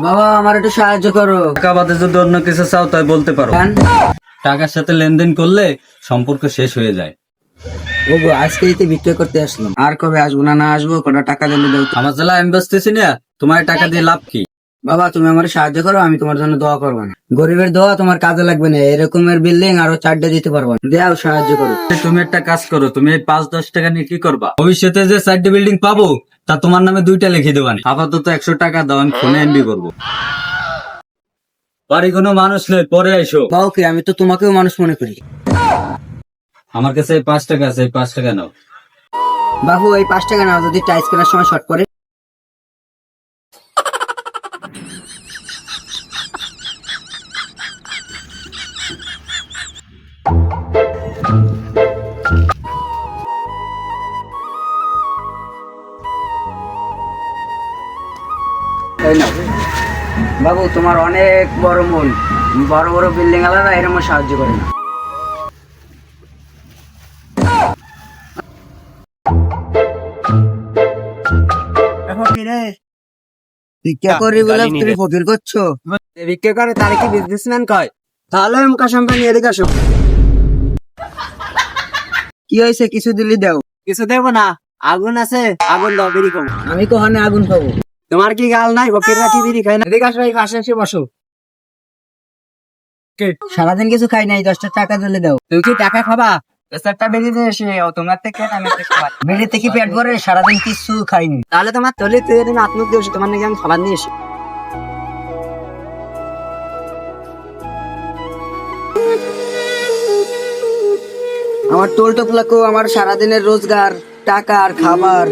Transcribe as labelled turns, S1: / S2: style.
S1: বাবা আমার একটু সাহায্য করো।
S2: টাকা বাদে যদি অন্য কিছু চাও তাই বলতে পারো। টাকার সাথে লেনদেন করলে সম্পর্ক শেষ হয়ে যায়।
S1: ওগো আজকে এতে বিক্রয় করতে আসলাম। আর কবে আসব না না আসব কটা টাকা দিলে তো।
S2: আমার জেলা আমি বসতেছি না তোমার টাকা দিয়ে লাভ কি?
S1: বাবা তুমি আমার সাহায্য করো আমি তোমার জন্য দোয়া করব না। গরিবের দোয়া তোমার কাজে লাগবে না এরকমের বিল্ডিং আরও চারটে দিতে পারব না। দেও সাহায্য করো।
S2: তুমি একটা কাজ করো তুমি পাঁচ দশ টাকা নিয়ে কি করবা? ভবিষ্যতে যে চারটে বিল্ডিং পাবো তা তোমার নামে দুইটা লিখে দেবানি আপাতত একশো টাকা দাও আমি ফোনে এমবি করব। বাড়ি কোনো মানুষ নেই পরে আইসো।
S1: বাউকে কি আমি তো তোমাকেও মানুষ মনে করি।
S2: আমার কাছে এই পাঁচ টাকা আছে এই পাঁচ টাকা নাও।
S1: বাবু এই পাঁচ টাকা নাও যদি টাইস কেনার সময় শর্ট করে এই নাও। বাবু তোমার অনেক বড় মন। বড় বড় বিল্ডিং আলাদা এরকম সাহায্য করে না। ভিক্ষা করি বলে তুমি ফকির করছ? ভিক্ষা করে তার কি বিজনেসম্যান কয়? তাহলে এদিকে আসো। কি হয়েছে? কিছু দিলি দাও।
S3: কিছু দেবো না। আগুন আছে আগুন দাও বিড়ি কম
S1: আমি কখনো আগুন খাব?
S3: তোমার কি গাল নাই? বকেরা কি বিড়ি খায় না।
S1: এদিকে আসো এই পাশে এসে বসো। সারাদিন কিছু খাই নাই দশটা টাকা দিলে দাও।
S3: তুমি কি টাকা খাবা? চারটা বেরিয়ে দিয়ে এসে। তোমার থেকে আমি
S1: বেড়িতে কি পেট ভরে সারাদিন কিছু খাইনি।
S3: তাহলে তোমার তলি তুই তুমি আত্মক দিয়েছ তোমার নাকি আমি খাবার নিয়ে এসি।
S1: আমার টোল টোপলাকেও আমার সারাদিনের রোজগার টাকা আর খাবার।